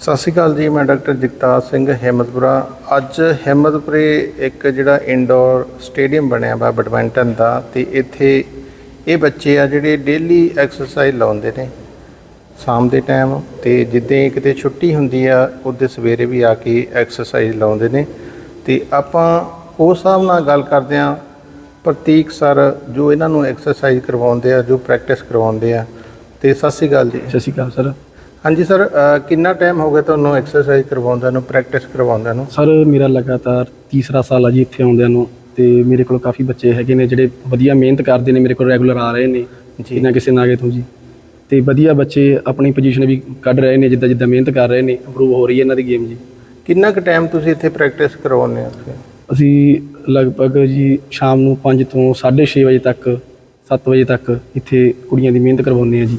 ਸਤਿ ਸ਼੍ਰੀ ਅਕਾਲ ਜੀ, ਮੈਂ ਡਾਕਟਰ ਜਗਤਾਰ ਸਿੰਘ ਹਿੰਮਤਪੁਰਾ। ਅੱਜ ਹਿੰਮਤਪੁਰੇ ਇੱਕ ਜਿਹੜਾ ਇਨਡੋਰ ਸਟੇਡੀਅਮ ਬਣਿਆ ਵਾ ਬੈਡਮਿੰਟਨ ਦਾ ਤੇ ਇੱਥੇ ਇਹ ਬੱਚੇ ਆ ਜਿਹੜੇ ਡੇਲੀ ਐਕਸਰਸਾਈਜ਼ ਲਾਉਂਦੇ ਨੇ ਸ਼ਾਮ ਦੇ ਟਾਈਮ ਤੇ ਜਿੱਦਾਂ ਕਿਤੇ ਛੁੱਟੀ ਹੁੰਦੀ ਆ ਉਹਦੇ ਸਵੇਰੇ ਵੀ ਆ ਕੇ ਐਕਸਰਸਾਈਜ਼ ਲਾਉਂਦੇ ਨੇ ਤੇ ਆਪਾਂ ਉਸ ਹਿਸਾਬ ਨਾਲ ਗੱਲ ਕਰਦੇ ਆ ਪ੍ਰਤੀਕ ਸਰ ਜੋ ਇਹਨਾਂ ਨੂੰ ਐਕਸਰਸਾਈਜ਼ ਕਰਵਾਉਂਦੇ ਆ, ਜੋ ਪ੍ਰੈਕਟਿਸ ਕਰਵਾਉਂਦੇ ਆ। ਤੇ ਸਤਿ ਸ਼੍ਰੀ ਅਕਾਲ ਜੀ। ਸਤਿ ਸ਼੍ਰੀ ਅਕਾਲ ਸਰ ਹਾਂਜੀ ਸਰ ਕਿੰਨਾ ਟਾਈਮ ਹੋ ਗਿਆ ਤੁਹਾਨੂੰ ਐਕਸਰਸਾਈਜ਼ ਕਰਵਾਉਂਦਿਆਂ ਨੂੰ ਪ੍ਰੈਕਟਿਸ ਕਰਵਾਉਂਦਿਆਂ ਨੂੰ? ਸਰ ਮੇਰਾ ਲਗਾਤਾਰ ਤੀਸਰਾ ਸਾਲ ਆ ਜੀ ਇੱਥੇ ਆਉਂਦਿਆਂ ਨੂੰ ਤੇ ਮੇਰੇ ਕੋਲ ਕਾਫੀ ਬੱਚੇ ਹੈਗੇ ਨੇ ਜਿਹੜੇ ਵਧੀਆ ਮਿਹਨਤ ਕਰਦੇ ਨੇ ਮੇਰੇ ਕੋਲ ਰੈਗੂਲਰ ਆ ਰਹੇ ਨੇ। ਬਿਨਾਂ ਕਿਸੇ ਨਾਗੇ ਤੋਂ ਜੀ। ਤੇ ਵਧੀਆ ਬੱਚੇ ਆਪਣੀ ਪੋਜੀਸ਼ਨ ਵੀ ਕੱਢ ਰਹੇ ਨੇ ਜਿੱਦਾਂ ਜਿੱਦਾਂ ਮਿਹਨਤ ਕਰ ਰਹੇ ਨੇ ਇੰਪਰੂਵ ਹੋ ਰਹੀ ਹੈ ਇਹਨਾਂ ਦੀ ਗੇਮ ਜੀ। ਕਿੰਨਾ ਕੁ ਟਾਈਮ ਤੁਸੀਂ ਇੱਥੇ ਪ੍ਰੈਕਟਿਸ ਕਰਵਾਉਂਦੇ ਹੋ ਅਸੀਂ ਲਗਭਗ ਜੀ ਸ਼ਾਮ ਨੂੰ 5 ਤੋਂ 6:30 ਵਜੇ ਤੱਕ 7 ਵਜੇ ਤੱਕ ਇੱਥੇ ਕੁੜੀਆਂ ਦੀ ਮਿਹਨਤ ਕਰਵਾਉਂਦੇ ਆ ਜੀ।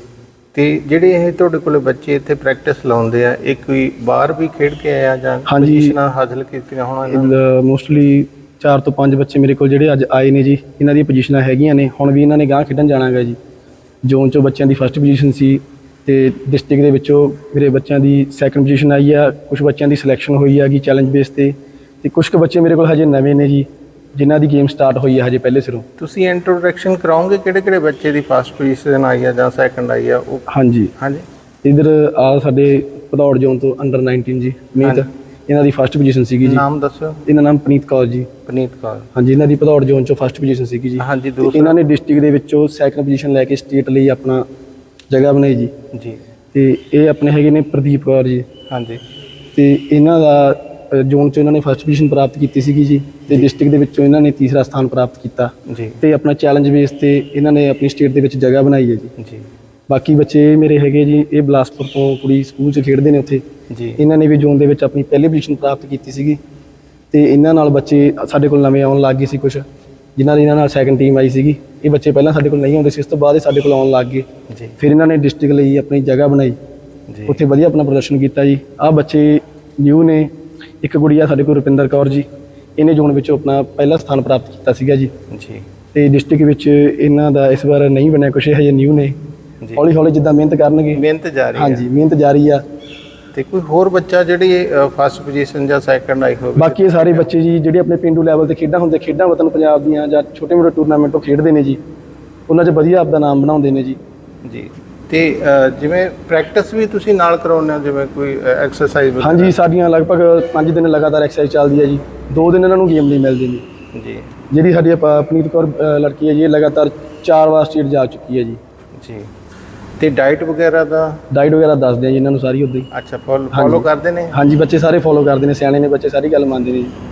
ਤੇ ਜਿਹੜੇ ਇਹ ਤੁਹਾਡੇ ਕੋਲੇ ਬੱਚੇ ਇੱਥੇ ਪ੍ਰੈਕਟਿਸ ਲਾਉਂਦੇ ਆ ਇਹ ਕੋਈ ਬਾਹਰ ਵੀ ਖੇਡ ਕੇ ਆਇਆ ਜਾਂ ਹਾਂਜੀ। ਪੋਜੀਸ਼ਨਾਂ ਹਾਸਲ ਕੀਤੀਆਂ ਹੋਣਾ ਇਹਨਾਂ ਨੇ? ਮੋਸਟਲੀ 4 ਤੋਂ 5 ਬੱਚੇ ਮੇਰੇ ਕੋਲ ਜਿਹੜੇ ਅੱਜ ਆਏ ਨੇ ਜੀ ਇਹਨਾਂ ਦੀਆਂ ਪੋਜੀਸ਼ਨਾਂ ਹੈਗੀਆਂ ਨੇ ਹੁਣ ਵੀ ਇਹਨਾਂ ਨੇ ਗਾਂਹ ਖੇਡਣ ਜਾਣਾਗਾ ਜੀ ਜ਼ੋਨ ਚੋਂ ਬੱਚਿਆਂ ਦੀ ਫਸਟ ਪੋਜੀਸ਼ਨ ਸੀ ਤੇ ਡਿਸਟ੍ਰਿਕਟ ਦੇ ਵਿੱਚੋਂ ਮੇਰੇ ਬੱਚਿਆਂ ਦੀ ਸੈਕੰਡ ਪੋਜੀਸ਼ਨ ਆਈ ਆ ਕੁਝ ਬੱਚਿਆਂ ਦੀ ਸਿਲੈਕਸ਼ਨ ਹੋਈ ਆ ਕਿ ਚੈਲੰਜ ਬੇਸ ਤੇ ਤੇ ਕੁਝ ਕੁ ਬੱਚੇ ਮੇਰੇ ਕੋਲ ਹਜੇ ਨਵੇਂ ਨੇ ਜੀ ਜਿਨ੍ਹਾਂ ਦੀ ਗੇਮ ਸਟਾਰਟ ਹੋਈ ਆ ਹਜੇ ਪਹਿਲੇ ਸਿਰੋਂ। ਤੁਸੀਂ ਇੰਟਰੋਡਕਸ਼ਨ ਕਰਾਓਗੇ? ਕਿਹੜੇ ਕਿਹੜੇ ਬੱਚੇ ਦੀ ਫਸਟ ਪੋਜੀਸ਼ਨ ਆਈ ਆ ਜਾਂ ਸੈਕੰਡ ਆਈ ਆ? ਉਹ ਹਾਂਜੀ। ਹਾਂਜੀ। ਇਧਰ ਆ ਸਾਡੇ ਭਦੌੜ ਜ਼ੋਨ ਤੋਂ ਅੰਡਰ 19 ਜੀ ਮੀਤ। ਇਹਨਾਂ ਦੀ ਫਸਟ ਪੋਜੀਸ਼ਨ ਸੀਗੀ ਜੀ। ਨਾਮ ਦੱਸੋ ਇਹਨਾਂ ਨਾਮ ਪਨੀਤ ਕੌਰ ਜੀ। ਪਨੀਤ ਕੌਰ। ਹਾਂਜੀ ਇਹਨਾਂ ਦੀ ਭਦੌੜ ਜ਼ੋਨ ਚੋਂ ਫਸਟ ਪੋਜੀਸ਼ਨ ਸੀਗੀ ਜੀ। ਹਾਂਜੀ ਦੂਸਰਾ ਇਹਨਾਂ ਨੇ ਡਿਸਟ੍ਰਿਕਟ ਦੇ ਵਿੱਚੋਂ ਸੈਕੰਡ ਪੋਜੀਸ਼ਨ ਲੈ ਕੇ ਸਟੇਟ ਲਈ ਆਪਣਾ ਜਗ੍ਹਾ ਬਣਾਈ ਜੀ। ਜੀ। ਤੇ ਇਹ ਆਪਣੇ ਹੈਗੇ ਨੇ ਪ੍ਰਦੀਪ ਕੌਰ ਜੀ। ਹਾਂਜੀ। ਤੇ ਇਹਨਾਂ ਦਾ ਜ਼ੋਨ ਚ ਇਹਨਾਂ ਨੇ ਫਸਟ ਪੋਜੀਸ਼ਨ ਪ੍ਰਾਪਤ ਕੀਤੀ ਸੀਗੀ ਜੀ ਤੇ ਡਿਸਟ੍ਰਿਕਟ ਦੇ ਵਿੱਚੋਂ ਇਹਨਾਂ ਨੇ ਤੀਸਰਾ ਸਥਾਨ ਪ੍ਰਾਪਤ ਕੀਤਾ ਜੀ। ਤੇ ਆਪਣਾ ਚੈਲੰਜ ਬੇਸ ਤੇ ਇਹਨਾਂ ਨੇ ਆਪਣੀ ਸਟੇਟ ਦੇ ਵਿੱਚ ਜਗ੍ਹਾ ਬਣਾਈ ਹੈ ਜੀ। ਜੀ। ਬਾਕੀ ਬੱਚੇ ਮੇਰੇ ਹੈਗੇ ਜੀ ਇਹ ਬਲਾਸਪੁਰ ਤੋਂ ਕੁੜੀ ਸਕੂਲ 'ਚ ਖੇਡਦੇ ਨੇ ਉੱਥੇ। ਜੀ। ਇਹਨਾਂ ਨੇ ਵੀ ਜ਼ੋਨ ਦੇ ਵਿੱਚ ਆਪਣੀ ਪਹਿਲੀ ਪੋਜੀਸ਼ਨ ਪ੍ਰਾਪਤ ਕੀਤੀ ਸੀਗੀ ਤੇ ਇਹਨਾਂ ਨਾਲ ਬੱਚੇ ਸਾਡੇ ਕੋਲ ਨਵੇਂ ਆਉਣ ਲੱਗ ਗਏ ਸੀ ਕੁਝ ਜਿਨ੍ਹਾਂ ਦੀ ਇਹਨਾਂ ਨਾਲ ਸੈਕੰਡ ਟੀਮ ਆਈ ਸੀਗੀ। ਇਹ ਬੱਚੇ ਪਹਿਲਾਂ ਸਾਡੇ ਕੋਲ ਨਹੀਂ ਆਉਂਦੇ ਸੀ ਇਸ ਤੋਂ ਬਾਅਦ ਇਹ ਸਾਡੇ ਕੋਲ ਆਉਣ ਲੱਗ ਗਏ। ਜੀ। ਫਿਰ ਇਹਨਾਂ ਨੇ ਡਿਸਟ੍ਰਿਕਟ ਲਈ ਆਪਣੀ ਜਗ੍ਹਾ ਬਣਾਈ। ਜੀ। ਉੱਥੇ ਵਧੀਆ ਆਪਣਾ ਪ੍ਰਦਰਸ਼ਨ ਕੀਤਾ ਜੀ। ਆਹ ਬੱਚੇ ਨਿਊ ਨੇ ਇੱਕ ਗੁੜੀਆ ਸਾਡੇ ਕੋਲ ਰੁਪਿੰਦਰ ਕੌਰ ਜੀ ਇਹਨੇ ਜ਼ੋਨ ਵਿੱਚੋਂ ਆਪਣਾ ਪਹਿਲਾ ਸਥਾਨ ਪ੍ਰਾਪਤ ਕੀਤਾ ਸੀਗਾ ਜੀ। ਜੀ। ਤੇ ਡਿਸਟ੍ਰਿਕਟ ਵਿੱਚ ਇਹਨਾਂ ਦਾ ਇਸ ਵਾਰ ਨਹੀਂ ਬਣਿਆ ਕੁਛ ਇਹ ਹਜੇ ਨਿਊ ਨੇ। ਹੌਲੀ ਹੌਲੀ ਜਿੱਦਾਂ ਮਿਹਨਤ ਕਰਨਗੇ। ਮਿਹਨਤ ਜਾਰੀ ਹੈ ਹਾਂਜੀ ਮਿਹਨਤ ਜਾਰੀ ਆ। ਤੇ ਕੋਈ ਹੋਰ ਬੱਚਾ ਜਿਹੜੀ ਫਸਟ ਪੋਜੀਸ਼ਨ ਜਾਂ ਸੈਕੰਡ ਆਈ ਹੋਵੇ ਬਾਕੀ ਸਾਰੇ ਬੱਚੇ ਜੀ ਜਿਹੜੇ ਆਪਣੇ ਪਿੰਡੂ ਲੈਵਲ ਤੇ ਖੇਡਾਂ ਹੁੰਦੇ ਖੇਡਾਂ ਵਤਨ ਪੰਜਾਬ ਦੀਆਂ ਜਾਂ ਛੋਟੇ ਮੋਟੇ ਟੂਰਨਾਮੈਂਟ ਖੇਡਦੇ ਨੇ ਜੀ। ਉਹਨਾਂ 'ਚ ਵਧੀਆ ਆਪਦਾ ਨਾਮ ਬਣਾਉਂਦੇ ਨੇ ਜੀ। ਜੀ। ਤੇ ਜਿਵੇਂ ਪ੍ਰੈਕਟਿਸ ਵੀ ਤੁਸੀਂ ਨਾਲ ਕਰਾਉਂਦੇ ਹੋ ਜਿਵੇਂ ਕੋਈ ਐਕਸਰਸਾਈਜ਼ ਹਾਂਜੀ ਸਾਡੀਆਂ ਲਗਭਗ 5 ਦਿਨ ਲਗਾਤਾਰ ਐਕਸਰਸਾਈਜ਼ ਚੱਲਦੀ ਹੈ ਜੀ। 2 ਦਿਨ ਇਹਨਾਂ ਨੂੰ ਗੇਮ ਨਹੀਂ ਮਿਲਦੀ ਜੀ। ਜੀ। ਜਿਹੜੀ ਸਾਡੀ ਪਨੀਤ ਕੌਰ ਲੜਕੀ ਹੈ ਜੀ ਇਹ ਲਗਾਤਾਰ 4 ਵਾਰ ਸਟੇਟ ਜਾ ਚੁੱਕੀ ਹੈ ਜੀ। ਜੀ। ਤੇ ਡਾਈਟ ਵਗੈਰਾ ਦਾ? ਡਾਈਟ ਵਗੈਰਾ ਦੱਸਦੇ ਆ ਜੀ ਇਹਨਾਂ ਨੂੰ ਸਾਰੀ ਉਦਾਂ ਹੀ। ਅੱਛਾ ਫੋਲੋ ਕਰਦੇ ਨੇ? ਹਾਂਜੀ ਬੱਚੇ ਸਾਰੇ ਫੋਲੋ ਕਰਦੇ ਨੇ ਸਿਆਣੇ ਨੇ ਬੱਚੇ ਸਾਰੀ ਗੱਲ ਮੰਨਦੇ ਨੇ ਜੀ।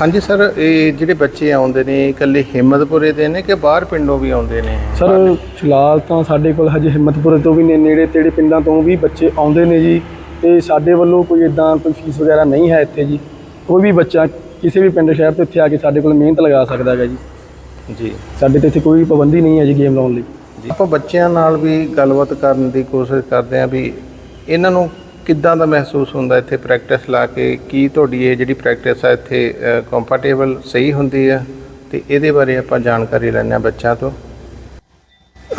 ਹਾਂਜੀ ਸਰ ਇਹ ਜਿਹੜੇ ਬੱਚੇ ਆਉਂਦੇ ਨੇ ਇਕੱਲੇ ਹਿੰਮਤਪੁਰੇ ਦੇ ਨੇ ਕਿ ਬਾਹਰ ਪਿੰਡੋਂ ਵੀ ਆਉਂਦੇ ਨੇ? ਸਰ ਫਿਲਹਾਲ ਤਾਂ ਸਾਡੇ ਕੋਲ ਹਜੇ ਹਿੰਮਤਪੁਰੇ ਤੋਂ ਵੀ ਨੇ ਨੇੜੇ ਤੇੜੇ ਪਿੰਡਾਂ ਤੋਂ ਵੀ ਬੱਚੇ ਆਉਂਦੇ ਨੇ ਜੀ। ਤੇ ਸਾਡੇ ਵੱਲੋਂ ਕੋਈ ਇਦਾਂ ਕੋਈ ਫੀਸ ਵਗੈਰਾ ਨਹੀਂ ਹੈ ਇੱਥੇ ਜੀ। ਕੋਈ ਵੀ ਬੱਚਾ ਕਿਸੇ ਵੀ ਪਿੰਡ ਸ਼ਹਿਰ ਤੋਂ ਇੱਥੇ ਆ ਕੇ ਸਾਡੇ ਕੋਲ ਮਿਹਨਤ ਲਗਾ ਸਕਦਾ ਹੈਗਾ ਜੀ। ਜੀ। ਸਾਡੇ ਤੇ ਇੱਥੇ ਕੋਈ ਪਾਬੰਦੀ ਨਹੀਂ ਹੈ ਜੀ ਗੇਮ ਲਾਉਣ ਲਈ। ਜੀ ਆਪਾਂ ਬੱਚਿਆਂ ਨਾਲ ਵੀ ਗੱਲਬਾਤ ਕਰਨ ਦੀ ਕੋਸ਼ਿਸ਼ ਕਰਦੇ ਹਾਂ ਵੀ ਇਹਨਾਂ ਨੂੰ ਕਿੱਦਾਂ ਦਾ ਮਹਿਸੂਸ ਹੁੰਦਾ ਇੱਥੇ ਪ੍ਰੈਕਟਿਸ ਲਾ ਕੇ? ਕੀ ਤੁਹਾਡੀ ਇਹ ਜਿਹੜੀ ਪ੍ਰੈਕਟਿਸ ਹੈ ਇੱਥੇ ਕੰਫਰਟੇਬਲ ਸਹੀ ਹੁੰਦੀ ਹੈ ਤੇ ਇਹਦੇ ਬਾਰੇ ਆਪਾਂ ਜਾਣਕਾਰੀ ਹਾਂ ਬੱਚਿਆਂ ਤੋਂ।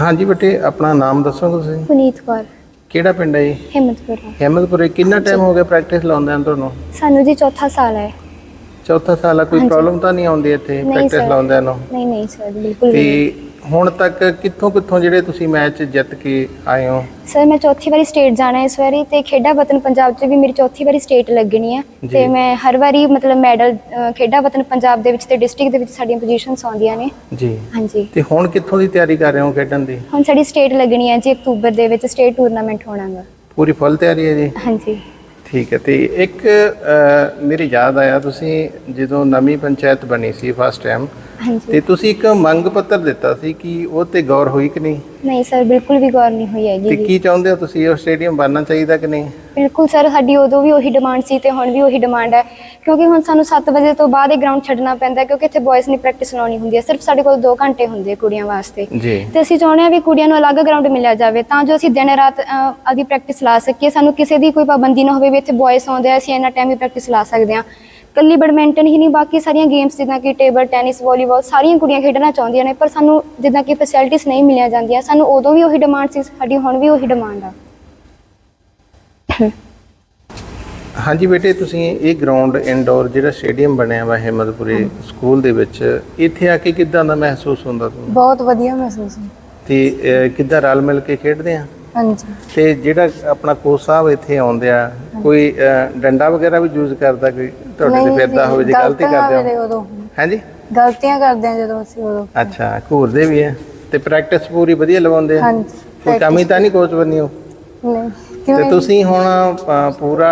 ਹਾਂਜੀ ਬੇਟੇ ਆਪਣਾ ਨਾਮ ਦੱਸੋਗੇ ਤੁਸੀਂ? ਪੁਨੀਤ ਕੌਰ। ਕਿਹੜਾ ਪਿੰਡ ਹੈ ਜੀ ਹਿੰਮਤਪੁਰ। ਹਿੰਮਤਪੁਰੇ ਕਿੰਨਾ ਟਾਈਮ ਹੋ ਗਿਆ ਪ੍ਰੈਕਟਿਸ ਲਾਉਂਦਿਆਂ ਨੂੰ ਤੁਹਾਨੂੰ? ਸਾਨੂੰ ਜੀ ਚੌਥਾ ਸਾਲ ਹੈ। ਚੌਥਾ ਸਾਲ ਆ ਕੋਈ। ਪ੍ਰੋਬਲਮ ਤਾਂ ਨਹੀਂ ਆਉਂਦੀ ਇੱਥੇ ਪ੍ਰੈਕਟਿਸ। ਲਾਉਂਦਿਆਂ ਨੂੰ? ਨਹੀਂ ਨਹੀਂ ਸਰ ਬਿਲਕੁਲ ਨਹੀਂ। ਹੁਣ ਤੱਕ ਕਿੱਥੋਂ ਕਿੱਥੋਂ ਜਿਹੜੇ ਤੁਸੀਂ ਮੈਚ ਜਿੱਤ ਕੇ ਆਏ ਹੋ? ਸਰ ਮੈਂ ਚੌਥੀ ਵਾਰੀ ਸਟੇਟ ਜਾਣਾ ਇਸ ਵਾਰੀ ਤੇ ਖੇਡਾ ਵਤਨ ਪੰਜਾਬ 'ਚ ਵੀ ਮੇਰੀ ਚੌਥੀ ਵਾਰੀ ਸਟੇਟ ਲੱਗਣੀ ਜੀ। ਤੇ ਮੈਂ ਹਰ ਵਾਰੀ ਮਤਲਬ ਮੈਡਲ ਖੇਡਾ ਵਤਨ ਪੰਜਾਬ ਦੇ ਵਿੱਚ ਤੇ ਡਿਸਟ੍ਰਿਕਟ ਦੇ ਵਿੱਚ ਸਾਡੀਆਂ ਪੋਜੀਸ਼ਨਸ ਆਉਂਦੀਆਂ ਨੇ। ਜੀ। ਹਾਂਜੀ। ਤੇ ਹੁਣ ਕਿੱਥੋਂ ਦੀ ਤਿਆਰੀ ਕਰ ਰਹੇ ਹੋ ਖੇਡਣ ਦੀ? ਹੁਣ ਸਾਡੀ ਸਟੇਟ ਲੱਗਣੀ ਹੈ ਜੀ ਅਕਤੂਬਰ ਦੇ ਵਿੱਚ ਸਟੇਟ ਟੂਰਨਾਮੈਂਟ ਹੋਣਾਗਾ। ਪੂਰੀ ਫੁੱਲ ਤਿਆਰੀ ਹੈ ਜੀ? ਹਾਂਜੀ। ਠੀਕ ਹੈ ਤੇ ਇੱਕ ਮੇਰੀ ਯਾਦ ਆਇਆ ਤੁਸੀਂ ਜਦੋਂ ਨਵੀਂ ਪੰਚਾਇਤ ਬਣੀ ਸੀ ਫਸਟ ਟਾਈਮ ਤੇ ਹਾਂਜੀ ਤੁਸੀਂ ਇੱਕ ਮੰਗ ਪੱਤਰ ਦਿੱਤਾ ਸੀ ਕਿ ਉਹ ਤੇ ਗੌਰ ਹੋਈ ਕਿ ਨਹੀਂ? ਨਹੀਂ ਸਰ ਬਿਲਕੁਲ ਵੀ ਗੌਰ ਨਹੀਂ ਹੋਈ ਹੈਗੀ ਤੇ ਜੀ। ਕੀ ਚਾਹੁੰਦੇ ਹੋ ਤੁਸੀਂ ਉਹ ਸਟੇਡੀਅਮ ਬਣਨਾ ਚਾਹੀਦਾ ਕਿ ਨਹੀਂ? ਬਿਲਕੁਲ ਸਰ ਸਾਡੀ ਉਦੋਂ ਵੀ ਉਹੀ ਡਿਮਾਂਡ ਸੀ ਤੇ ਹੁਣ ਵੀ ਉਹੀ ਡਿਮਾਂਡ ਹੈ। ਕਿਉਂਕਿ ਹੁਣ ਸਾਨੂੰ 7 ਵਜੇ ਤੋਂ ਬਾਅਦ ਇਹ ਗਰਾਊਂਡ ਛੱਡਣਾ ਪੈਂਦਾ ਹੈ ਕਿਉਂਕਿ ਇੱਥੇ ਬॉयਜ਼ ਨੇ ਪ੍ਰੈਕਟਿਸ ਲਾਉਣੀ ਹੁੰਦੀ ਹੈ। ਸਿਰਫ ਸਾਡੇ ਕੋਲ 2 ਘੰਟੇ ਹੁੰਦੇ ਆ ਕੁੜੀਆਂ ਵਾਸਤੇ। ਜੀ। ਤੇ ਅਸੀਂ ਚਾਹੁੰਦੇ ਹਾਂ ਵੀ ਕੁੜੀਆਂ ਨੂੰ ਅਲੱਗ ਗਰਾਊਂਡ ਮਿਲਿਆ ਜਾਵੇ ਤਾਂ ਜੋ ਅਸੀਂ ਦਿਨ ਰਾਤ ਅ, ਆਪਦੀ ਪ੍ਰੈਕਟਿਸ ਲਾ ਸਕੀਏ। ਸਾਨੂੰ ਕਿਸੇ ਦੀ ਕੋਈ ਪਾਬੰਦੀ ਨਾ ਹੋਵੇ ਵੀ ਇੱਥੇ ਬॉयਜ਼ ਆਉਂਦੇ ਆ ਅਸੀਂ ਇੰਨਾ ਟਾਈਮ ਹੀ ਪ੍ਰੈਕਟਿਸ ਲਾ ਸਕਦੇ ਹਾਂ। ਕੱਲੀ ਬੈਡਮਿੰਟਨ ਹੀ ਨਹੀਂ ਬਾਕੀ ਸਾਰੀਆਂ ਗੇਮਸ ਜਿੱਦਾਂ ਕਿ ਟੇਬਲ ਟੈਨਿਸ ਵਾਲੀਬਾਲ ਸਾਰੀਆਂ ਕੁੜੀਆਂ ਖੇਡਣਾ ਚਾਹੁੰਦੀਆਂ ਨੇ ਪਰ ਸਾਨੂੰ ਜਿੱਦਾਂ ਕਿ ਫੈਸਿਲਿਟੀਆਂ ਨਹੀਂ ਮਿਲੀਆਂ ਜਾਂਦੀਆਂ ਸਾਨੂੰ ਉਦੋਂ ਵੀ ਉਹੀ ਡਿਮਾਂਡ ਸੀ ਸਾਡੀ ਹੁਣ ਵੀ ਉਹੀ ਡਿਮਾਂਡ ਆ। ਹਾਂਜੀ ਬੇਟੇ ਤੁਸੀਂ ਇਹ ਗਰਾਊਂਡ ਇਨਡੋਰ ਜਿਹੜਾ ਸਟੇਡੀਅਮ ਬਣਿਆ ਵਾ ਹਿੰਮਤਪੁਰੇ ਸਕੂਲ ਦੇ ਵਿੱਚ ਇੱਥੇ ਆ ਕੇ ਕਿੱਦਾਂ ਦਾ ਮਹਿਸੂਸ ਹੁੰਦਾ ਤੁਹਾਨੂੰ? ਬਹੁਤ ਵਧੀਆ ਮਹਿਸੂਸ ਹੁੰਦਾ। ਤੇ ਕਿੱਦਾਂ ਰਲ ਮਿਲ ਕੇ ਖੇਡਦੇ ਆ? ਹਾਂਜੀ। ਤੇ ਜਿਹੜਾ ਆਪਣਾ ਕੋਚ ਸਾਹਿਬ ਇੱਥੇ ਆਉਂਦੇ ਆ ਕੋਈ ਅਹ, ਡੰਡਾ ਵਗੈਰਾ ਵੀ ਯੂਜ਼ ਕਰਦਾ ਕੋਈ? ਤੁਹਾਡੇ ਤੇ ਨਹੀਂ, ਫਿਰਦਾ ਹੋਵੇ ਜੇ ਗਲਤੀ ਗਲਤੀਆਂ ਕਰਦੇ ਹੋ? ਉਦੋਂ। ਹਾਂਜੀ? ਗਲਤੀਆਂ ਕਰਦੇ ਆ ਜਦੋਂ ਅਸੀਂ ਉਦੋਂ। ਅੱਛਾ ਘੂਰਦੇ ਵੀ ਆ ਤੇ ਪ੍ਰੈਕਟਿਸ ਪੂਰੀ ਵਧੀਆ ਲਵਾਉਂਦੇ ਆ? ਹਾਂਜੀ ਕੋਈ ਕਮੀ ਤਾਂ ਨਹੀਂ ਕੋਚ ਬੰਨੀ ਹੋ ਨਹੀਂ ਤੇ ਤੁਸੀਂ ਹੁਣ ਅਹ, ਪੂਰਾ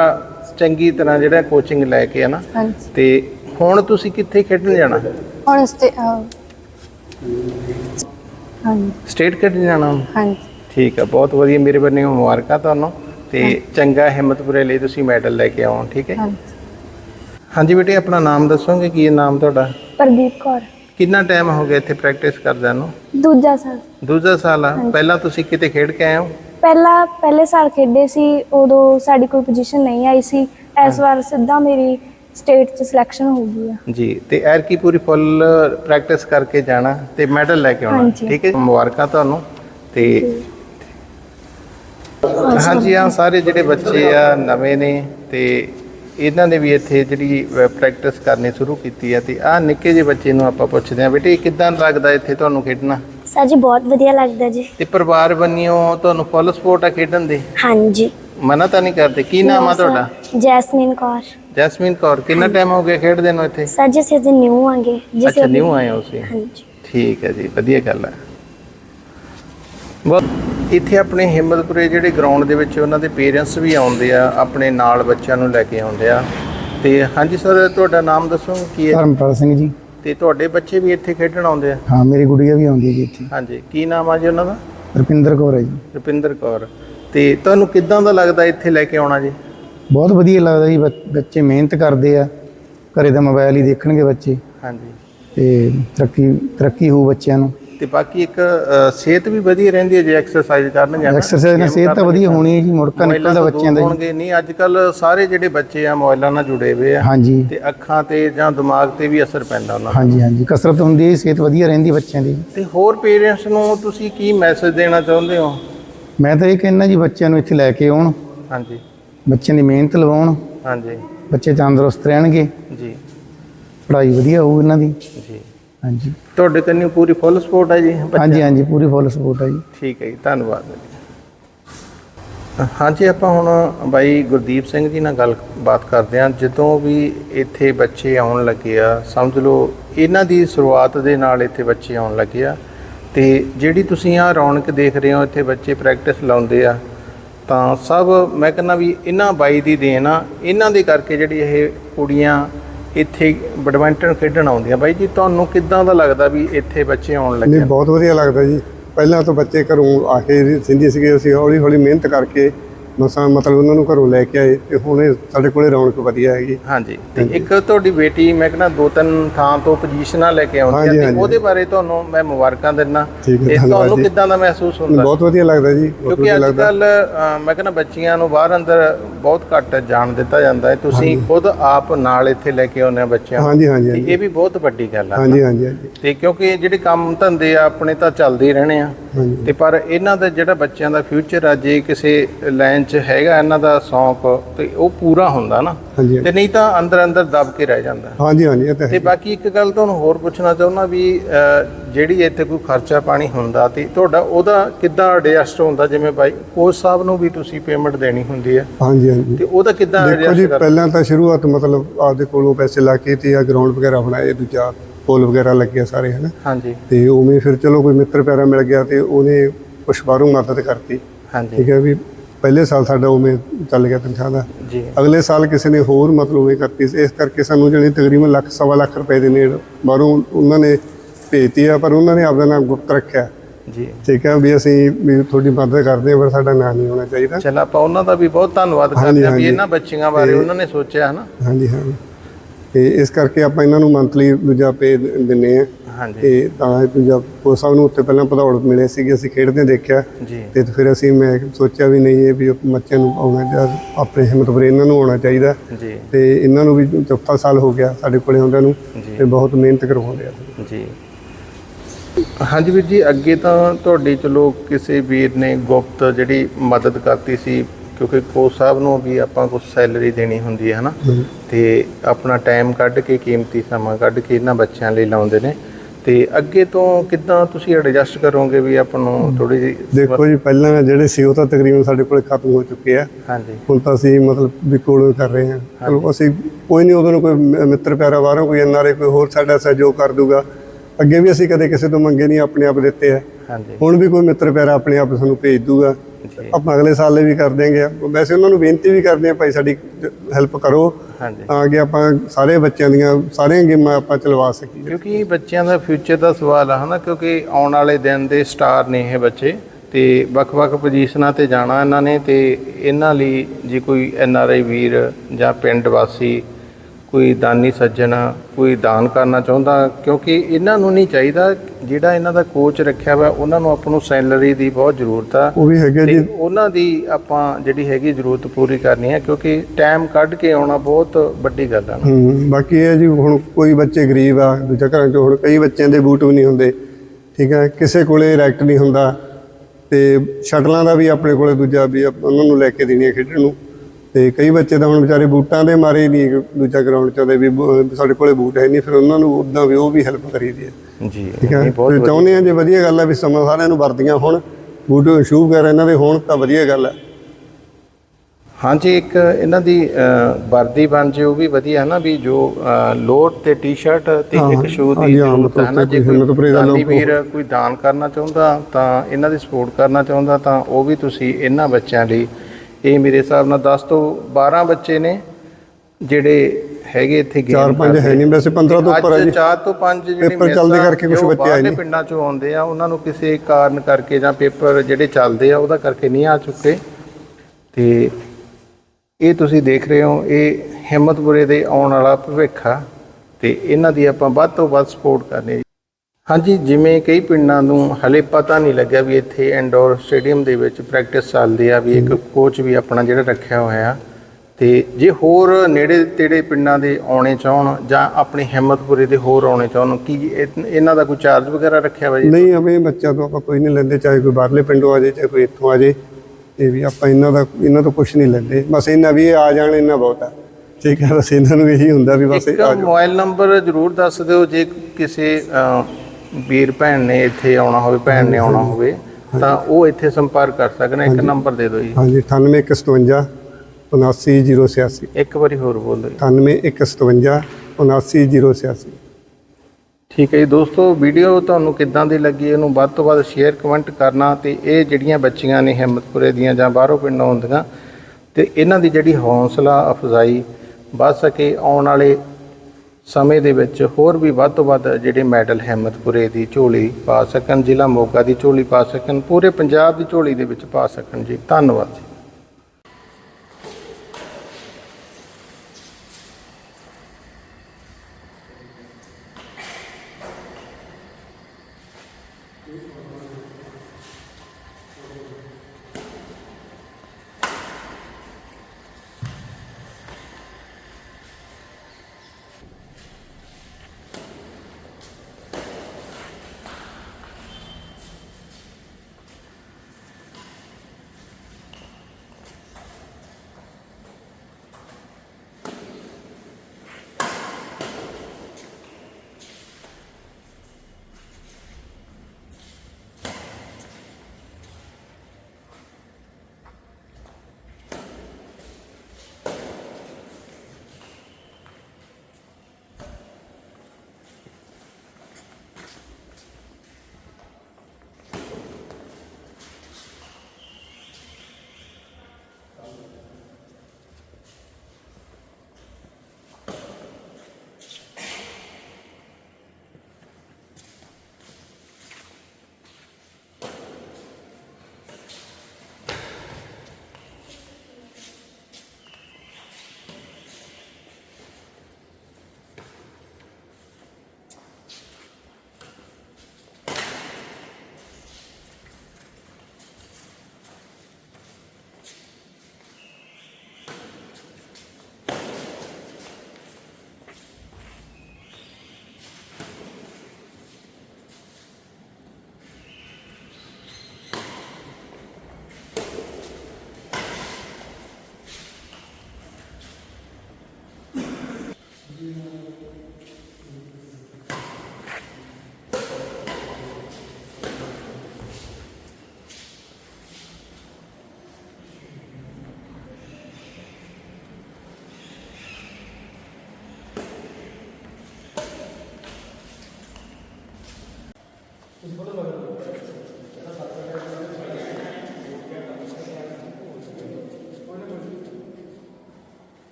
ਚੰਗੀ ਤਰ੍ਹਾਂ ਜਿਹੜਾ ਕੋਚਿੰਗ ਲੈ ਕੇ ਆ ਨਾ ਹਾਂਜੀ। ਤੇ ਹੁਣ ਤੁਸੀਂ ਕਿੱਥੇ ਖੇਡਣ ਜਾਣਾ? ਹੁਣ ਸਟੇ ਅਹ, ਹਾਂਜੀ। ਸਟੇਟ ਖੇਡਣ ਜਾਣਾ ਹਾਂਜੀ। ਠੀਕ ਆ ਬਹੁਤ ਵਧੀਆ ਮੇਰੇ ਵੱਲੋਂ ਮੁਬਾਰਕਾਂ ਤੁਹਾਨੂੰ। ਤੇ ਚੰਗਾ ਹਿੰਮਤਪੁਰੇ ਲਈ ਤੁਸੀਂ ਮੈਡਲ ਲੈ ਕੇ ਆਓ ਠੀਕ ਹੈ? ਹਾਂਜੀ। ਹਾਂਜੀ ਬੇਟੇ ਆਪਣਾ ਨਾਮ ਦੱਸੋਗੇ? ਕੀ ਹੈ ਨਾਮ ਤੁਹਾਡਾ? ਪ੍ਰਦੀਪ ਕੌਰ। ਕਿੰਨਾ ਟਾਈਮ ਹੋ ਗਿਆ ਇੱਥੇ ਪ੍ਰੈਕਟਿਸ ਕਰਦਿਆਂ ਨੂੰ? ਦੂਜਾ ਸਾਲ। ਦੂਜਾ ਸਾਲ ਆ। ਪਹਿਲਾਂ ਤੁਸੀਂ ਕਿਤੇ ਖੇਡ ਕੇ ਆਏ ਹੋ? ਪਹਿਲਾ ਪਹਿਲੇ ਸਾਲ ਖੇਡੇ ਸੀ ਉਦੋਂ ਸਾਡੀ ਕੋਈ ਪੋਜੀਸ਼ਨ ਨਹੀਂ ਆਈ ਸੀ। ਇਸ ਵਾਰ ਸਿੱਧਾ ਮੇਰੀ ਸਟੇਟ 'ਚ ਸਿਲੈਕਸ਼ਨ ਹੋ ਗਈ ਆ। ਜੀ ਤੇ ਐਰ ਕੀ ਪੂਰੀ ਫੁੱਲ ਪ੍ਰੈਕਟਿਸ ਕਰਕੇ ਜਾਣਾ ਤੇ ਮੈਡਲ ਲੈ ਕੇ ਆਉਣਾ ਹਾਂਜੀ। ਠੀਕ ਹੈ? ਮੁਬਾਰਕਾਂ ਤੁਹਾਨੂੰ ਤੇ ਹਾਂਜੀ ਆ ਸਾਰੇ ਜਿਹੜੇ ਬੱਚੇ ਆ ਨਵੇਂ ਨੇ ਤੇ ਇਹਨਾਂ ਨੇ ਵੀ ਇੱਥੇ ਜਿਹੜੀ ਪ੍ਰੈਕਟਿਸ ਕਰਨੀ ਸ਼ੁਰੂ ਕੀਤੀ ਹੈ ਤੇ ਆ ਨਿੱਕੇ ਜਿਹੇ ਬੱਚੇ ਨੂੰ ਆਪਾਂ ਪੁੱਛਦੇ ਆ ਬੇਟੇ ਕਿਦਾਂ ਲੱਗਦਾ ਇੱਥੇ ਤੁਹਾਨੂੰ ਖੇਡਣਾ? ਸਰ ਜੀ ਬਹੁਤ ਵਧੀਆ ਲੱਗਦਾ ਜੀ। ਤੇ ਪਰਿਵਾਰ ਬੰਨਿਓ ਤੁਹਾਨੂੰ ਫੁੱਲ ਸਪੋਰਟ ਆ ਖੇਡਣ ਦੇ? ਹਾਂਜੀ। ਮਨਾ ਤਾਂ ਨਹੀਂ ਕਰਦੇ। ਕੀ ਨਾਮ ਆ ਤੁਹਾਡਾ? ਜੈਸਮੀਨ ਕੌਰ। ਜੈਸਮੀਨ ਕੌਰ ਕਿੰਨਾ ਟਾਈਮ ਹੋ ਗਿਆ ਖੇਡਦੇ ਨੂੰ ਇੱਥੇ? ਸਰ ਜੀ ਅੱਜ ਨਿਊ ਆਂਗੇ। ਜੀ ਅੱਛਾ ਨਿਊ ਆਏ ਹੋ ਤੁਸੀਂ। ਹਾਂਜੀ। ਠੀਕ ਹੈ ਜੀ ਵਧੀਆ ਗੱਲ ਹੈ। ਬਹੁਤ ਇੱਥੇ ਆਪਣੇ ਹਿੰਮਤਪੁਰੇ ਜਿਹੜੇ ਗਰਾਊਂਡ ਦੇ ਵਿੱਚ ਉਹਨਾਂ ਦੇ ਪੇਰੈਂਟਸ ਵੀ ਆਉਂਦੇ ਆ ਆਪਣੇ ਨਾਲ ਬੱਚਿਆਂ ਨੂੰ ਲੈ ਕੇ ਆਉਂਦੇ ਆ। ਤੇ ਹਾਂਜੀ ਸਰ ਤੁਹਾਡਾ ਨਾਮ ਦੱਸੋ ਕੀ ਹੈ? ਧਰਮਪਾਲ ਸਿੰਘ ਜੀ। ਤੇ ਤੁਹਾਡੇ ਬੱਚੇ ਵੀ ਇੱਥੇ ਖੇਡਣ ਆਉਂਦੇ ਆ? ਹਾਂ ਮੇਰੀ ਗੁੜੀਆ ਵੀ ਆਉਂਦੀ ਹੈ ਜੀ ਇੱਥੇ। ਹਾਂਜੀ ਕੀ ਨਾਮ ਆ ਜੀ ਉਹਨਾਂ ਦਾ? ਰੁਪਿੰਦਰ ਕੌਰ ਹੈ ਜੀ। ਰੁਪਿੰਦਰ ਕੌਰ। ਤੇ ਤੁਹਾਨੂੰ ਕਿੱਦਾਂ ਦਾ ਲੱਗਦਾ ਇੱਥੇ ਲੈ ਕੇ ਆਉਣਾ ਜੀ? ਬਹੁਤ ਵਧੀਆ ਲੱਗਦਾ ਜੀ ਬੱਚ- ਬੱਚੇ ਮਿਹਨਤ ਕਰਦੇ ਆ। ਘਰੇ ਦਾ ਮੋਬਾਈਲ ਹੀ ਦੇਖਣਗੇ ਬੱਚੇ। ਹਾਂਜੀ। ਤੇ ਤਰੱਕੀ ਤਰੱਕੀ ਹੋਊ ਬੱਚਿਆਂ ਨੂੰ। ਤੇ ਬਾਕੀ ਇੱਕ ਅ, ਸਿਹਤ ਵੀ ਵਧੀਆ ਰਹਿੰਦੀ ਹੈ ਜੇ ਐਕਸਰਸਾਈਜ਼ ਕਰਨਗੇ ਹਨਾ। ਐਕਸਰਸਾਈਜ਼ ਨਾਲ ਸਿਹਤ ਤਾਂ ਵਧੀਆ ਹੋਣੀ ਹੈ ਜੀ ਮੁੜਕਾ ਨਿਕਲਦਾ ਬੱਚਿਆਂ ਦਾ ਜੀ। ਹੋਣਗੇ। ਨਹੀਂ ਅੱਜ ਕੱਲ ਸਾਰੇ ਜਿਹੜੇ ਬੱਚੇ ਆ ਮੋਬਾਈਲਾਂ ਨਾਲ ਜੁੜੇ ਹੋਏ ਆ। ਹਾਂਜੀ। ਤੇ ਅੱਖਾਂ ਤੇ ਜਾਂ ਦਿਮਾਗ ਤੇ ਵੀ ਅਸਰ ਪੈਂਦਾ ਉਹਨਾਂ ਦਾ ਹਾਂਜੀ ਹਾਂਜੀ। ਕਸਰਤ ਹੁੰਦੀ ਹੈ ਸਿਹਤ ਵਧੀਆ ਰਹਿੰਦੀ ਬੱਚਿਆਂ ਦੀ। ਤੇ ਹੋਰ ਪੇਰੈਂਟਸ ਨੂੰ ਤੁਸੀਂ ਕੀ ਮੈਸੇਜ ਦੇਣਾ ਚਾਹੁੰਦੇ ਹੋ? ਮੈਂ ਤਾਂ ਇਹ ਕਹਿੰਦਾ ਜੀ ਬੱਚਿਆਂ ਨੂੰ ਇੱਥੇ ਲੈ ਕੇ ਆਉਣ। ਹਾਂਜੀ। ਬੱਚਿਆਂ ਦੀ ਮਿਹਨਤ ਲਵਾਉਣ। ਹਾਂਜੀ। ਬੱਚੇ ਤੰਦਰੁਸਤ ਰਹਿਣਗੇ। ਜੀ। ਪੜ੍ਹਾਈ ਵਧੀਆ ਹੋਊ ਇਹਨਾਂ ਦੀ। ਜੀ। ਹਾਂਜੀ। ਤੁਹਾਡੇ ਕੰਨੀ ਪੂਰੀ ਫੁੱਲ ਸਪੋਰਟ ਹੈ ਜੀ ਬੱਚਿਆਂ ਹਾਂਜੀ ਹਾਂਜੀ ਪੂਰੀ ਫੁੱਲ ਸਪੋਰਟ ਹੈ ਜੀ। ਠੀਕ ਹੈ ਜੀ ਧੰਨਵਾਦ ਜੀ। ਹਾਂਜੀ ਆਪਾਂ ਹੁਣ ਬਾਈ ਗੁਰਦੀਪ ਸਿੰਘ ਜੀ ਨਾਲ ਗੱਲਬਾਤ ਕਰਦੇ ਹਾਂ। ਜਦੋਂ ਵੀ ਇੱਥੇ ਬੱਚੇ ਆਉਣ ਲੱਗੇ ਆ ਸਮਝ ਲਓ ਇਹਨਾਂ ਦੀ ਸ਼ੁਰੂਆਤ ਦੇ ਨਾਲ ਇੱਥੇ ਬੱਚੇ ਆਉਣ ਲੱਗੇ ਆ ਤੇ ਜਿਹੜੀ ਤੁਸੀਂ ਆ ਰੌਣਕ ਦੇਖ ਰਹੇ ਹੋ ਇੱਥੇ ਬੱਚੇ ਪ੍ਰੈਕਟਿਸ ਲਾਉਂਦੇ ਆ ਤਾਂ ਸਭ ਮੈਂ ਕਹਿੰਦਾ ਵੀ ਇਹਨਾਂ ਬਾਈ ਦੀ ਦੇਣ ਆ। ਇਹਨਾਂ ਦੇ ਕਰਕੇ ਜਿਹੜੀ ਇਹ ਕੁੜੀਆਂ ਇੱਥੇ ਬੈਡਮਿੰਟਨ ਖੇਡਣ ਆਉਂਦੀਆਂ। ਬਾਈ ਜੀ, ਤੁਹਾਨੂੰ ਕਿੱਦਾਂ ਦਾ ਲੱਗਦਾ ਵੀ ਇੱਥੇ ਬੱਚੇ ਆਉਣ ਲੱਗੇ? ਨਹੀਂ, ਬਹੁਤ ਵਧੀਆ ਲੱਗਦਾ ਜੀ। ਪਹਿਲਾਂ ਤੋਂ ਬੱਚੇ ਘਰੋਂ ਆ ਕੇ ਸਿੰਧੀ ਸੀਗੇ, ਅਸੀਂ ਹੌਲੀ ਹੌਲੀ ਮਿਹਨਤ ਕਰਕੇ ਮਸਾਂ ਮਤਲਬ ਉਹਨਾਂ ਨੂੰ ਘਰੋਂ ਲੈ ਕੇ ਆਏ ਤੇ ਹੁਣ ਇਹ ਸਾਡੇ ਕੋਲੇ ਰੌਣਕ ਵਧੀਆ ਹੈਗੀ। ਹਾਂਜੀ। ਤੇ ਇੱਕ ਤੁਹਾਡੀ ਬੇਟੀ ਮੈਂ ਕਹਿੰਦਾ ਦੋ ਤਿੰਨ ਥਾਂ ਤੋਂ ਪੋਜੀਸ਼ਨਾਂ ਲੈ ਕੇ ਆਉਂਦੀ ਹੈ ਤੇ। ਉਹਦੇ ਬਾਰੇ ਤੁਹਾਨੂੰ ਮੈਂ ਮੁਬਾਰਕਾਂ ਦਿੰਦਾ। ਤੇ ਤੁਹਾਨੂੰ। ਕਿੱਦਾਂ ਦਾ ਮਹਿਸੂਸ ਹੁੰਦਾ? ਬਹੁਤ ਵਧੀਆ ਲੱਗਦਾ ਜੀ ਕਿਉਂਕਿ ਅੱਜ ਕੱਲ ਮੈਂ ਕਹਿੰਦਾ ਬੱਚੀਆਂ ਨੂੰ ਬਾਹਰ ਅੰਦਰ ਬਹੁਤ ਘੱਟ ਜਾਣ ਦਿੱਤਾ ਜਾਂਦਾ ਹੈ। ਤੁਸੀਂ ਖੁਦ ਆਪ ਨਾਲ ਇੱਥੇ ਲੈ ਕੇ ਆਉਂਦੇ ਆ ਬੱਚਿਆਂ। ਹਾਂਜੀ ਹਾਂਜੀ ਇਹ ਵੀ ਬਹੁਤ ਵੱਡੀ ਗੱਲ ਆ ਹਾਂਜੀ ਹਾਂਜੀ ਤੇ ਕਿਉਂਕਿ ਜਿਹੜੇ ਕੰਮ ਧੰਦੇ ਆ ਆਪਣੇ ਤਾਂ ਚੱਲਦੇ ਰਹਿਣੇ ਆ। ਤੇ ਪਰ ਇਹਨਾਂ ਦਾ ਜਿਹੜਾ ਬੱਚਿਆਂ ਦਾ ਫਿਊਚਰ ਆ ਜੇ ਕਿਸੇ ਲਾਈਨ 'ਚ ਹੈਗਾ ਇਹਨਾਂ ਦਾ ਸ਼ੌਂਕ ਤੇ ਉਹ ਪੂਰਾ ਹੁੰਦਾ ਨਾ ਹਾਂਜੀ ਤੇ ਨਹੀਂ ਤਾਂ ਅੰਦਰ ਅੰਦਰ ਦਬ ਕੇ ਰਹਿ ਜਾਂਦਾ। ਹਾਂਜੀ ਹਾਂਜੀ ਇਹ ਤਾਂ ਤੇ ਹੈ। ਬਾਕੀ ਇੱਕ ਗੱਲ ਤੁਹਾਨੂੰ ਹੋਰ ਪੁੱਛਣਾ ਚਾਹੁੰਦਾ ਵੀ ਅਹ, ਜਿਹੜੀ ਇੱਥੇ ਕੋਈ ਖਰਚਾ ਪਾਣੀ ਹੁੰਦਾ ਤੇ ਤੁਹਾਡਾ ਉਹਦਾ ਕਿੱਦਾਂ ਐਡਜਸਟ ਹੁੰਦਾ? ਜਿਵੇਂ ਬਾਈ ਕੋਚ ਸਾਹਿਬ ਨੂੰ ਵੀ ਤੁਸੀਂ ਪੇਮੈਂਟ ਦੇਣੀ ਹੁੰਦੀ ਹੈ। ਹਾਂਜੀ ਹਾਂਜੀ। ਤੇ ਉਹਦਾ ਕਿੱਦਾਂ ਦੇਖੋ ਜੀ ਐਡਜਸਟ ਕਰ ਪਹਿਲਾਂ ਤਾਂ ਸ਼ੁਰੂਆਤ ਮਤਲਬ ਆਪਦੇ ਕੋਲੋਂ ਪੈਸੇ ਲਾ ਕੇ ਤੇ ਆ ਗਰਾਊਂਡ ਵਗੈਰਾ ਬਣਾਏ ਦੂਜਾ ਪੋਲ ਵਗੈਰਾ ਲੱਗਿਆ ਸਾਰੇ ਹਨਾ? ਹਾਂਜੀ। ਤੇ ਉਵੇਂ ਫਿਰ ਚਲੋ ਕੋਈ ਮਿੱਤਰ ਪਿਆਰਾ ਮਿਲ ਗਿਆ ਤੇ ਉਹਨੇ ਕੁਛ ਬਾਹਰੋਂ ਮਦਦ ਕਰਤੀ। ਹਾਂਜੀ। ਠੀਕ ਹੈ ਵੀ ਪਹਿਲੇ ਸਾਲ ਸਾਡਾ ਉਵੇਂ ਚੱਲ ਗਿਆ ਤਨਖਾਹ ਦਾ। ਜੀ। ਅਗਲੇ ਸਾਲ ਕਿਸੇ ਨੇ ਹੋਰ ਮਤਲਬ ਇਹ ਕਰਤੀ। ਇਸ ਕਰਕੇ ਸਾਨੂੰ ਜਿਹੜੀ ਤਕਰੀਬਨ ਲੱਖ ਸਵਾ ਲੱਖ ਰੁਪਏ ਦੇ ਨੇੜ ਬਾਹਰੋਂ ਉਹਨਾਂ ਨੇ ਭੇਜਤੀ ਆ ਪਰ ਉਹਨਾਂ ਨੇ ਆਪਦਾ ਨਾਮ ਗੁਪਤ ਰੱਖਿਆ। ਜੀ। ਠੀਕ ਹੈ ਵੀ ਅਸੀਂ ਵੀ ਤੁਹਾਡੀ ਮਦਦ ਕਰਦੇ ਹਾਂ ਪਰ ਸਾਡਾ ਨਾਮ ਨਹੀਂ ਹੋਣਾ ਚਾਹੀਦਾ। ਚਲ ਆਪਾਂ ਉਹਨਾਂ ਦਾ ਵੀ ਬਹੁਤ ਧੰਨਵਾਦ ਕਰਦੇ ਹਾਂ ਵੀ। ਇਹਨਾਂ ਬੱਚੀਆਂ ਬਾਰੇ ਉਹਨਾਂ ਨੇ ਸੋਚਿਆ ਹਨਾ? ਹਾਂਜੀ ਹਾਂ ਤੇ ਇਸ ਕਰਕੇ ਆਪਾਂ ਇਹਨਾਂ ਨੂੰ ਮੰਥਲੀ ਦੂਜਾ ਪੇ ਦਿੰਨੇ ਆ ਹਾਂਜੀ। ਤੇ ਤਾਂ ਇਹ ਦੂਜਾ ਉਹ ਸਭ ਨੂੰ ਉੱਥੇ ਪਹਿਲਾਂ ਭਦੌੜ ਮਿਲੇ ਸੀਗੇ ਅਸੀਂ ਖੇਡਦੇ ਦੇਖਿਆ। ਜੀ। ਤੇ ਫਿਰ ਅਸੀਂ ਮੈਂ ਸੋਚਿਆ ਵੀ ਨਹੀਂ ਇਹ ਵੀ ਬੱਚਿਆਂ ਨੂੰ ਆਉਣਾ ਜਾਂ ਆਪਣੇ ਹਿੰਮਤ ਵਰੇ ਇਹਨਾਂ ਨੂੰ ਆਉਣਾ ਚਾਹੀਦਾ। ਜੀ। ਤੇ ਇਹਨਾਂ ਨੂੰ ਵੀ ਚੌਥਾ ਸਾਲ ਹੋ ਗਿਆ ਸਾਡੇ ਕੋਲੇ ਆਉਂਦਿਆਂ ਨੂੰ। ਜੀ। ਤੇ ਬਹੁਤ ਮਿਹਨਤ ਕਰਵਾਉਂਦੇ ਆ। ਜੀ। ਹਾਂਜੀ ਵੀਰ ਜੀ ਅੱਗੇ ਤਾਂ ਤੁਹਾਡੀ ਚਲੋ ਕਿਸੇ ਵੀਰ ਨੇ ਗੁਪਤ ਜਿਹੜੀ ਮਦਦ ਕਰਤੀ ਸੀ ਕਿਉਂਕਿ ਕੋਚ ਸਾਹਿਬ ਨੂੰ ਵੀ ਆਪਾਂ ਕੁਝ ਸੈਲਰੀ ਦੇਣੀ ਹੁੰਦੀ ਹੈ ਹਨਾ? ਤੇ ਆਪਣਾ ਟਾਈਮ ਕੱਢ ਕੇ ਕੀਮਤੀ ਸਮਾਂ ਕੱਢ ਕੇ ਇਹਨਾਂ ਬੱਚਿਆਂ ਲਈ ਲਾਉਂਦੇ ਨੇ। ਤੇ ਅੱਗੇ ਤੋਂ ਕਿੱਦਾਂ ਤੁਸੀਂ ਐਡਜਸਟ ਕਰੋਗੇ ਵੀ ਆਪਾਂ ਨੂੰ ਥੋੜੀ ਜਿਹੀ ਦੇਖੋ ਜੀ ਪਹਿਲਾਂ ਜਿਹੜੇ ਸੀ ਉਹ ਤਾਂ ਤਕਰੀਬਨ ਸਾਡੇ ਕੋਲੇ ਖਤਮ ਹੋ ਚੁੱਕੇ ਆ। ਹਾਂਜੀ। ਹੁਣ ਤਾਂ ਅਸੀਂ ਮਤਲਬ ਵੀ ਕੋਲ ਕਰ ਰਹੇ ਹਾਂ। ਚਲੋ ਅਸੀਂ ਕੋਈ ਨਹੀਂ ਨੂੰ ਕੋਈ ਮਿੱਤਰ ਪਿਆਰਾ ਬਾਹਰੋਂ ਕੋਈ ਐਨਆਰਏ ਕੋਈ ਹੋਰ ਸਾਡਾ ਸਹਿਯੋਗ ਕਰ ਦੂਗਾ। ਅੱਗੇ ਵੀ ਅਸੀਂ ਕਦੇ ਕਿਸੇ ਤੋਂ ਮੰਗੇ ਨਹੀਂ ਆਪਣੇ ਆਪ ਦਿੱਤੇ ਆ। ਹਾਂਜੀ। ਹੁਣ ਵੀ ਕੋਈ ਮਿੱਤਰ ਪਿਆਰਾ ਆਪਣੇ ਆਪ ਸਾਨੂੰ ਭੇਜ ਦੂਗਾ। ਆਪਾਂ ਅਗਲੇ ਸਾਲੇ ਵੀ ਕਰ ਦੇਂਗੇ ਵੈਸੇ ਉਹਨਾਂ ਨੂੰ ਬੇਨਤੀ ਵੀ ਕਰਦੇ ਆ ਭਾਈ ਸਾਡੀ ਹੈਲਪ ਕਰੋ। ਹਾਂਜੀ। ਤਾਂ ਕਿ ਆਪਾਂ ਸਾਰੇ ਬੱਚਿਆਂ ਦੀਆਂ ਸਾਰੀਆਂ ਗੇਮਾਂ ਆਪਾਂ ਚਲਵਾ ਸਕੀਏ। ਕਿਉਂਕਿ ਬੱਚਿਆਂ ਦਾ ਫਿਊਚਰ ਦਾ ਸਵਾਲ ਆ ਹਨਾ ਕਿਉਂਕਿ ਆਉਣ ਵਾਲੇ ਦਿਨ ਦੇ ਸਟਾਰ ਨੇ ਇਹ ਬੱਚੇ। ਤੇ ਵੱਖ-ਵੱਖ ਪੋਜੀਸ਼ਨਾਂ ਤੇ ਜਾਣਾ ਇਹਨਾਂ ਨੇ ਤੇ ਇਹਨਾਂ ਲਈ ਜੇ ਕੋਈ ਐਨ ਆਰ ਆਈ ਵੀਰ ਜਾਂ ਪਿੰਡ ਵਾਸੀ ਕੋਈ ਦਾਨੀ ਸੱਜਣ ਕੋਈ ਦਾਨ ਕਰਨਾ ਚਾਹੁੰਦਾ ਕਿਉਂਕਿ ਇਹਨਾਂ ਨੂੰ ਨਹੀਂ ਚਾਹੀਦਾ ਜਿਹੜਾ ਇਹਨਾਂ ਦਾ ਕੋਚ ਰੱਖਿਆ ਵਾ ਉਹਨਾਂ ਨੂੰ ਆਪਾਂ ਨੂੰ ਸੈਲਰੀ ਦੀ ਬਹੁਤ ਜ਼ਰੂਰਤ ਆ। ਉਹ ਵੀ ਹੈਗੇ ਜੀ। ਉਹਨਾਂ ਦੀ ਆਪਾਂ ਜਿਹੜੀ ਹੈਗੀ ਜ਼ਰੂਰਤ ਪੂਰੀ ਕਰਨੀ ਹੈ ਕਿਉਂਕਿ ਟਾਈਮ ਕੱਢ ਕੇ ਆਉਣਾ ਬਹੁਤ ਵੱਡੀ ਗੱਲ ਆ। ਹੂੰ ਬਾਕੀ ਇਹ ਹੈ ਜੀ ਹੁਣ ਕੋਈ ਬੱਚੇ ਗਰੀਬ ਆ ਦੂਜਾ ਘਰਾਂ ਚ ਹੁਣ ਕਈ ਬੱਚਿਆਂ ਦੇ ਬੂਟ ਵੀ ਨਹੀਂ ਹੁੰਦੇ ਠੀਕ ਹੈ ਕਿਸੇ ਕੋਲੇ ਰੈਕਟ ਨਹੀਂ ਹੁੰਦਾ ਤੇ ਸ਼ਟਲਾਂ ਦਾ ਵੀ ਆਪਣੇ ਕੋਲੇ ਦੂਜਾ ਵੀ ਉਹਨਾਂ ਨੂੰ ਲੈ ਕੇ ਦੇਣੀ ਹੈ ਖੇਡਣ ਨੂੰ। ਤੇ ਕਈ ਬੱਚੇ ਤਾਂ ਹੁਣ ਵਿਚਾਰੇ ਬੂਟਾਂ ਦੇ ਮਾਰੇ ਨਹੀਂ ਦੂਜਾ ਗਰਾਊਂਡ ਚ ਆਉਂਦੇ ਵੀ ਸਾਡੇ ਕੋਲੇ ਬੂਟ ਹੈ ਨਹੀਂ ਫਿਰ ਉਹਨਾਂ ਨੂੰ ਉਦਾਂ ਵੀ ਉਹ ਵੀ ਹੈਲਪ ਕਰੀਦੀ ਹੈ। ਜੀ ਠੀਕ ਹੈ। ਚਾਹੁੰਦੇ ਆ ਜੇ ਵਧੀਆ ਗੱਲ ਹੈ ਵੀ ਸਮਾਂ ਸਾਰਿਆਂ ਨੂੰ ਵਰਦੀਆਂ ਹੋਣ ਬੂਟ ਸ਼ੂ ਵਗੈਰਾ ਇਹਨਾਂ ਦੇ ਹੋਣ ਤਾਂ ਵਧੀਆ ਗੱਲ ਹੈ। ਹਾਂਜੀ ਇੱਕ ਇਹਨਾਂ ਦੀ ਵਰਦੀ ਬਣ ਜੇ ਉਹ ਵੀ ਵਧੀਆ ਹੈ ਨਾ ਵੀ ਜੋ ਲੋਅਰ ਤੇ ਟੀ-ਸ਼ਰਟ ਤੇ ਇੱਕ ਸ਼ੂ ਦੀ ਜ਼ਰੂਰਤ ਹੈ ਨਾ ਮਤਲਬ ਜੇ ਕੋਈ ਵੀਰ ਕੋਈ ਦਾਨ ਕਰਨਾ ਚਾਹੁੰਦਾ ਤਾਂ ਇਹਨਾਂ ਦੀ ਸਪੋਰਟ ਕਰਨਾ ਚਾਹੁੰਦਾ ਤਾਂ ਉਹ ਵੀ ਤੁਸੀਂ ਇਹਨਾਂ ਬੱਚਿਆਂ ਲਈ ਇਹ ਮੇਰੇ ਹਿਸਾਬ ਨਾਲ 10 ਤੋਂ 12 ਬੱਚੇ ਨੇ ਜਿਹੜੇ ਹੈਗੇ ਇੱਥੇ game ਚਾਰ ਪੰਜ ਹੈ ਨਹੀਂ ਵੈਸੇ 15 ਤੋਂ ਉੱਪਰ ਹੈ ਜੀ। ਚਾਰ ਤੋਂ ਪੰਜ ਜਿਹੜੇ ਪੇਪਰ ਚੱਲਦੇ ਕਰਕੇ ਜੋ ਬੱਚੇ ਆਏ ਨਹੀਂ। ਪਿੰਡਾਂ ਚੋਂ ਆਉਂਦੇ ਆ ਉਹਨਾਂ ਨੂੰ ਕਿਸੇ ਕਾਰਨ ਕਰਕੇ ਜਾਂ ਪੇਪਰ ਜਿਹੜੇ ਚੱਲਦੇ ਆ ਉਹਦਾ ਕਰਕੇ ਨਹੀਂ ਆ ਚੁੱਕੇ। ਤੇ ਇਹ ਤੁਸੀਂ ਦੇਖ ਰਹੇ ਹੋ ਇਹ ਹਿੰਮਤਪੁਰੇ ਦੇ ਆਉਣ ਵਾਲਾ ਭਵਿੱਖ ਆ ਤੇ ਇਹਨਾਂ ਦੀ ਆਪਾਂ ਵੱਧ ਤੋਂ ਵੱਧ ਸਪੋਰਟ ਕਰਨੀ ਹਾਂਜੀ ਜਿਵੇਂ ਕਈ ਪਿੰਡਾਂ ਨੂੰ ਹਲੇ ਪਤਾ ਨਹੀਂ ਲੱਗਿਆ ਵੀ ਇੱਥੇ ਇੰਡੋਰ ਸਟੇਡੀਅਮ ਦੇ ਵਿੱਚ ਪ੍ਰੈਕਟਿਸ ਚੱਲਦੀ ਆ ਵੀ ਇੱਕ ਕੋਚ ਵੀ ਆਪਣਾ ਜਿਹੜਾ ਰੱਖਿਆ ਹੋਇਆ। ਤੇ ਜੇ ਹੋਰ ਨੇੜੇ ਤੇੜੇ ਪਿੰਡਾਂ ਦੇ ਆਉਣੇ ਚਾਹਣ ਜਾਂ ਆਪਣੀ ਹਿੰਮਤਪੁਰੇ ਦੇ ਹੋਰ ਆਉਣੇ ਚਾਹਣ ਕੀ ਇਹ- ਇਹਨਾਂ ਦਾ ਕੋਈ ਚਾਰਜ ਵਗੈਰਾ ਰੱਖਿਆ ਹੋਇਆ ਜੀ? ਨਹੀਂ ਅਬੇ ਬੱਚਾ ਤੋਂ ਆਪਾਂ ਕੋਈ ਨਹੀਂ ਲੈਂਦੇ ਚਾਹੇ ਕੋਈ ਬਾਹਰਲੇ ਪਿੰਡੋਂ ਆ ਜਾਏ ਚਾਹੇ ਕੋਈ ਇੱਥੋਂ ਆ ਜਾਏ। ਇਹ ਵੀ ਆਪਾਂ ਇਹਨਾਂ ਦਾ ਇਹਨਾਂ ਤੋਂ ਕੁਝ ਨਹੀਂ ਲੈਂਦੇ। ਬਸ ਇਹਨਾਂ ਵੀ ਆ ਜਾਣ ਇਹਨਾਂ ਬਹੁਤ ਆ। ਠੀਕ ਹੈ ਬਸ ਇਹਨਾਂ ਨੂੰ ਇਹੀ ਹੁੰਦਾ ਵੀ ਬਸ ਆ ਜਾਓ। ਮੋਬਾਈਲ ਨੰਬਰ ਜ਼ਰੂਰ ਦੱਸ ਦਿਓ ਜੇ ਕਿਸੇ ਵੀਰ ਭੈਣ ਨੇ ਇੱਥੇ ਆਉਣਾ ਹੋਵੇ ਭੈਣ ਨੇ ਆਉਣਾ ਹੋਵੇ ਤਾਂ ਉਹ ਇੱਥੇ ਸੰਪਰਕ ਕਰ ਸਕਣ। ਇੱਕ ਨੰਬਰ ਦੇ ਦਿਓ ਜੀ। ਹਾਂਜੀ 9857 79086 ਇੱਕ ਵਾਰੀ ਹੋਰ ਬੋਲ ਦਿਓ ਜੀ। 9857 79086 ਠੀਕ ਹੈ ਜੀ ਦੋਸਤੋ ਵੀਡੀਓ ਤੁਹਾਨੂੰ ਕਿੱਦਾਂ ਦੀ ਲੱਗੀ ਇਹਨੂੰ ਵੱਧ ਤੋਂ ਵੱਧ ਸ਼ੇਅਰ ਕਮੈਂਟ ਕਰਨਾ ਤੇ ਇਹ ਜਿਹੜੀਆਂ ਬੱਚੀਆਂ ਨੇ ਹਿੰਮਤਪੁਰੇ ਦੀਆਂ ਜਾਂ ਬਾਹਰੋਂ ਪਿੰਡੋਂ ਆਉਂਦੀਆਂ ਤੇ ਇਹਨਾਂ ਦੀ ਜਿਹੜੀ ਹੌਸਲਾ ਅਫਜ਼ਾਈ ਵੱਧ ਸਕੇ ਆਉਣ ਵਾਲੇ ਸਮੇਂ ਦੇ ਵਿੱਚ ਹੋਰ ਵੀ ਵੱਧ ਤੋਂ ਵੱਧ ਜਿਹੜੇ ਮੈਡਲ ਹਿੰਮਤਪੁਰੇ ਦੀ ਝੋਲੀ ਪਾ ਸਕਣ, ਜ਼ਿਲ੍ਹਾ ਮੋਗਾ ਦੀ ਝੋਲੀ ਪਾ ਸਕਣ, ਪੂਰੇ ਪੰਜਾਬ ਦੀ ਝੋਲੀ ਦੇ ਵਿੱਚ ਪਾ ਸਕਣ ਜੀ। ਧੰਨਵਾਦ ਜੀ।